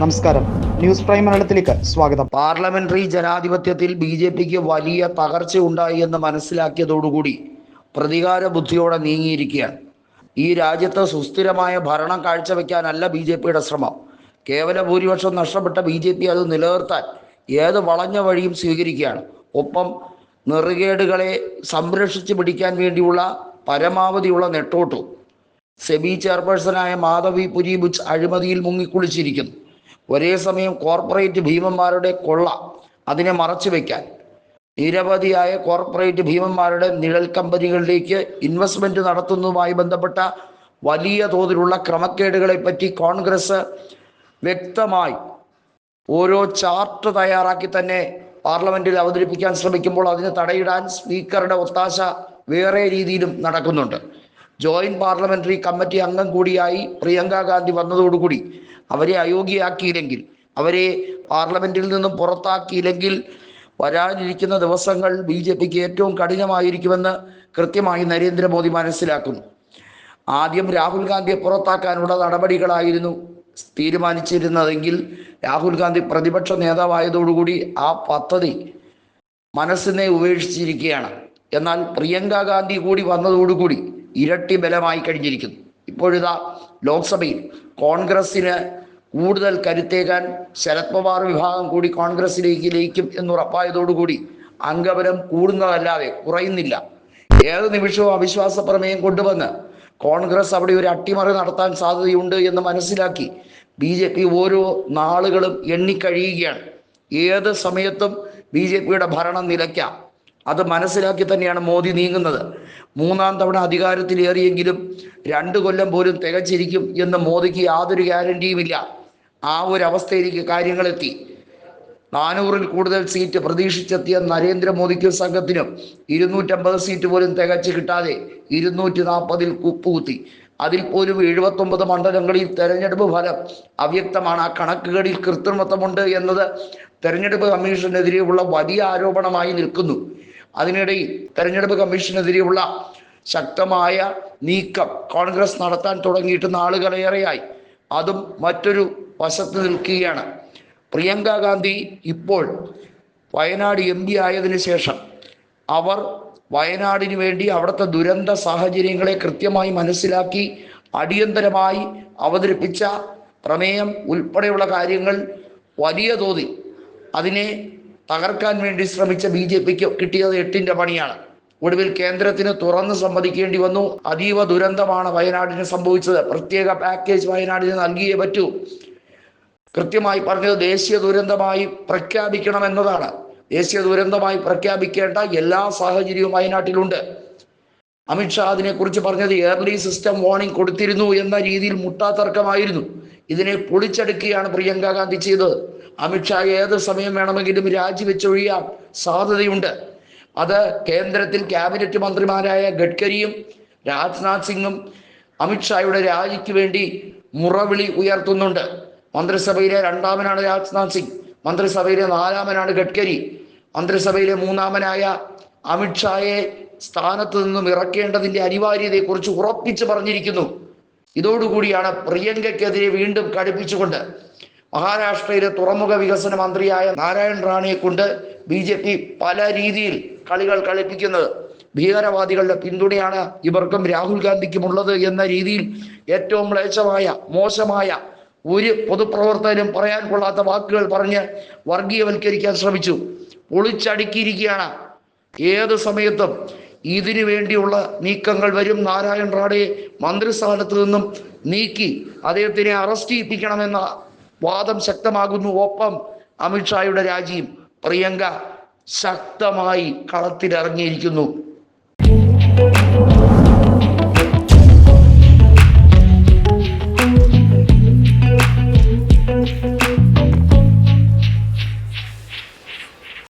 നമസ്കാരം. News prime മലയാളത്തിലേക്ക് സ്വാഗതം. പാർലമെന്ററി ജനാധിപത്യത്തിൽ ബി ജെ പിക്ക് വലിയ തകർച്ചയുണ്ടായി എന്ന് മനസ്സിലാക്കിയതോടുകൂടി പ്രതികാര ബുദ്ധിയോടെ നീങ്ങിയിരിക്കുകയാണ്. ഈ രാജ്യത്ത് സുസ്ഥിരമായ ഭരണം കാഴ്ചവെക്കാനല്ല ബി ജെ പിയുടെ ശ്രമം. കേവല ഭൂരിപക്ഷം നഷ്ടപ്പെട്ട ബി ജെ പി അത് നിലനിർത്താൻ ഏത് വളഞ്ഞ വഴിയും സ്വീകരിക്കുകയാണ്. ഒപ്പം നെറുകേടുകളെ സംരക്ഷിച്ചു പിടിക്കാൻ വേണ്ടിയുള്ള പരമാവധിയുള്ള നെട്ടോട്ടും സെബി ചെയർപേഴ്സണായ മാധവി പുരീബുച്ച് അഴിമതിയിൽ മുങ്ങിക്കുളിച്ചിരിക്കുന്നു. ഒരേ സമയം കോർപ്പറേറ്റ് ഭീമന്മാരുടെ കൊള്ള അതിനെ മറച്ചു വെക്കാൻ. നിരവധിയായ കോർപ്പറേറ്റ് ഭീമന്മാരുടെ നിഴൽ കമ്പനികളിലേക്ക് ഇൻവെസ്റ്റ്മെന്റ് നടത്തുന്നതുമായി ബന്ധപ്പെട്ട വലിയ തോതിലുള്ള ക്രമക്കേടുകളെ പറ്റി കോൺഗ്രസ് വ്യക്തമായി ഓരോ ചാർട്ട് തയ്യാറാക്കി തന്നെ പാർലമെന്റിൽ അവതരിപ്പിക്കാൻ ശ്രമിക്കുമ്പോൾ അതിന് തടയിടാൻ സ്പീക്കറുടെ ഒത്താശ വേറെ രീതിയിലും നടക്കുന്നുണ്ട്. ജോയിന്റ് പാർലമെന്ററി കമ്മിറ്റി അംഗം കൂടിയായി പ്രിയങ്ക ഗാന്ധി വന്നതോടുകൂടി അവരെ അയോഗ്യയാക്കിയില്ലെങ്കിൽ അവരെ പാർലമെന്റിൽ നിന്നും പുറത്താക്കിയില്ലെങ്കിൽ വരാനിരിക്കുന്ന ദിവസങ്ങൾ ബി ജെ പിക്ക് ഏറ്റവും കഠിനമായിരിക്കുമെന്ന് കൃത്യമായി നരേന്ദ്രമോദി മനസ്സിലാക്കുന്നു. ആദ്യം രാഹുൽ ഗാന്ധിയെ പുറത്താക്കാനുള്ള നടപടികളായിരുന്നു തീരുമാനിച്ചിരുന്നതെങ്കിൽ രാഹുൽ ഗാന്ധി പ്രതിപക്ഷ നേതാവായതോടുകൂടി ആ പദ്ധതി മനസ്സിനെ ഉപേക്ഷിച്ചിരിക്കുകയാണ്. എന്നാൽ പ്രിയങ്ക ഗാന്ധി കൂടി വന്നതോടുകൂടി ഇരട്ടി ബലമായി കഴിഞ്ഞിരിക്കുന്നു. ഇപ്പോഴിതാ ലോക്സഭയിൽ കോൺഗ്രസിന് കൂടുതൽ കരുത്തേകാൻ ശരത് പവാർ വിഭാഗം കൂടി കോൺഗ്രസിലേക്ക് ലയിക്കും എന്നുറപ്പായതോടുകൂടി അംഗബലം കൂടുന്നതല്ലാതെ കുറയുന്നില്ല. ഏത് നിമിഷവും അവിശ്വാസ പ്രമേയം കൊണ്ടുവന്ന് കോൺഗ്രസ് അവിടെ ഒരു അട്ടിമറി നടത്താൻ സാധ്യതയുണ്ട് എന്ന് മനസ്സിലാക്കി ബി ജെ പി ഓരോ നാളുകളും എണ്ണിക്കഴിയുകയാണ് ഏത് സമയത്തും ബി ജെ പിയുടെ ഭരണം നിലയ്ക്കാം അത് മനസ്സിലാക്കി തന്നെയാണ് മോദി നീങ്ങുന്നത്. മൂന്നാം തവണ അധികാരത്തിലേറിയെങ്കിലും രണ്ട് കൊല്ലം പോലും തികച്ചിരിക്കും എന്ന് മോദിക്ക് യാതൊരു ഗ്യാരണ്ടിയും ഇല്ല. ആ ഒരു അവസ്ഥയിലേക്ക് കാര്യങ്ങളെത്തി നാനൂറിൽ കൂടുതൽ സീറ്റ് പ്രതീക്ഷിച്ചെത്തിയ നരേന്ദ്രമോദിക്കും സംഘത്തിനും ഇരുന്നൂറ്റമ്പത് സീറ്റ് പോലും തികച്ച് കിട്ടാതെ ഇരുന്നൂറ്റി നാൽപ്പതിൽ കുപ്പുകുത്തി. അതിൽ പോലും എഴുപത്തൊമ്പത് മണ്ഡലങ്ങളിൽ തെരഞ്ഞെടുപ്പ് ഫലം അവ്യക്തമാണ്. ആ കണക്കുകളിൽ കൃത്രിമത്വമുണ്ട് എന്നത് തെരഞ്ഞെടുപ്പ് കമ്മീഷനെതിരെയുള്ള വലിയ ആരോപണമായി നിൽക്കുന്നു. അതിനിടയിൽ തെരഞ്ഞെടുപ്പ് കമ്മീഷനെതിരെയുള്ള ശക്തമായ നീക്കം കോൺഗ്രസ് നടത്താൻ തുടങ്ങിയിട്ട് നാളുകളേറെയായി. അതും മറ്റൊരു വശത്ത് നിൽക്കുകയാണ്. പ്രിയങ്ക ഗാന്ധി ഇപ്പോൾ വയനാട് എം പി ആയതിനു ശേഷം അവർ വയനാടിന് വേണ്ടി അവിടുത്തെ ദുരന്ത സാഹചര്യങ്ങളെ കൃത്യമായി മനസ്സിലാക്കി അടിയന്തരമായി അവതരിപ്പിച്ച പ്രമേയം ഉൾപ്പെടെയുള്ള കാര്യങ്ങൾ വലിയ തോതിൽ അതിനെ തകർക്കാൻ വേണ്ടി ശ്രമിച്ച ബി ജെ പിക്ക് കിട്ടിയത് എട്ടിന്റെ പണിയാണ്. ഒടുവിൽ കേന്ദ്രത്തിന് തുറന്ന് സമ്മതിക്കേണ്ടി വന്നു. അതീവ ദുരന്തമാണ് വയനാടിന് സംഭവിച്ചത്. പ്രത്യേക പാക്കേജ് വയനാടിന് നൽകിയേ പറ്റൂ. കൃത്യമായി പറഞ്ഞത് ദേശീയ ദുരന്തമായി പ്രഖ്യാപിക്കണം എന്നതാണ് ദേശീയ ദുരന്തമായി പ്രഖ്യാപിക്കേണ്ട എല്ലാ സാഹചര്യവും വയനാട്ടിലുണ്ട്. അമിത്ഷാ അതിനെക്കുറിച്ച് പറഞ്ഞത് എയർലി സിസ്റ്റം വാർണിംഗ് കൊടുത്തിരുന്നു എന്ന രീതിയിൽ മുട്ടാതർക്കമായിരുന്നു ഇതിനെ പൊളിച്ചെടുക്കുകയാണ് പ്രിയങ്ക ഗാന്ധി ചെയ്തത്. അമിത്ഷാ ഏത് സമയം വേണമെങ്കിലും രാജിവെച്ചൊഴിയാൻ സാധ്യതയുണ്ട്. അത് കേന്ദ്രത്തിൽ ക്യാബിനറ്റ് മന്ത്രിമാരായ ഗഡ്കരിയും രാജ്നാഥ് സിംഗും അമിത്ഷായുടെ രാജിക്ക് വേണ്ടി മുറവിളി ഉയർത്തുന്നുണ്ട്. മന്ത്രിസഭയിലെ രണ്ടാമനാണ് രാജ്നാഥ് സിംഗ്. മന്ത്രിസഭയിലെ നാലാമനാണ് ഗഡ്കരി. മന്ത്രിസഭയിലെ മൂന്നാമനായ അമിത്ഷായെ സ്ഥാനത്ത് നിന്നും ഇറക്കേണ്ടതിന്റെ അനിവാര്യതയെക്കുറിച്ച് ഉറപ്പിച്ചു പറഞ്ഞിരിക്കുന്നു. ഇതോടുകൂടിയാണ് പ്രിയങ്കയ്ക്കെതിരെ വീണ്ടും കടുപ്പിച്ചുകൊണ്ട് മഹാരാഷ്ട്രയിലെ തുറമുഖ വികസന മന്ത്രിയായ നാരായൺ റാണിയെ കൊണ്ട് ബി ജെ പി പല രീതിയിൽ കളികൾ കളിപ്പിക്കുന്നത്. ഭീകരവാദികളുടെ പിന്തുണയാണ് ഇവർക്കും രാഹുൽ ഗാന്ധിക്കും ഉള്ളത് എന്ന രീതിയിൽ ഏറ്റവും മ്ലേച്ഛമായ മോശമായ ഒരു പൊതുപ്രവർത്തകനും പറയാൻ കൊള്ളാത്ത വാക്കുകൾ പറഞ്ഞ് വർഗീയവൽക്കരിക്കാൻ ശ്രമിച്ചു. ഒളിച്ചടുക്കിയിരിക്കുകയാണ് ഏത് സമയത്തും ഇതിനു വേണ്ടിയുള്ള നീക്കങ്ങൾ വരും. നാരായൺ റാണയെ മന്ത്രിസ്ഥാനത്ത് നിന്നും നീക്കി അദ്ദേഹത്തിനെ അറസ്റ്റ് ചെയ്യിപ്പിക്കണമെന്ന വാദം ശക്തമാകുന്നു. ഒപ്പം അമിത്ഷായുടെ രാജിയും പ്രിയങ്ക ശക്തമായി കളത്തിലിറങ്ങിയിരിക്കുന്നു.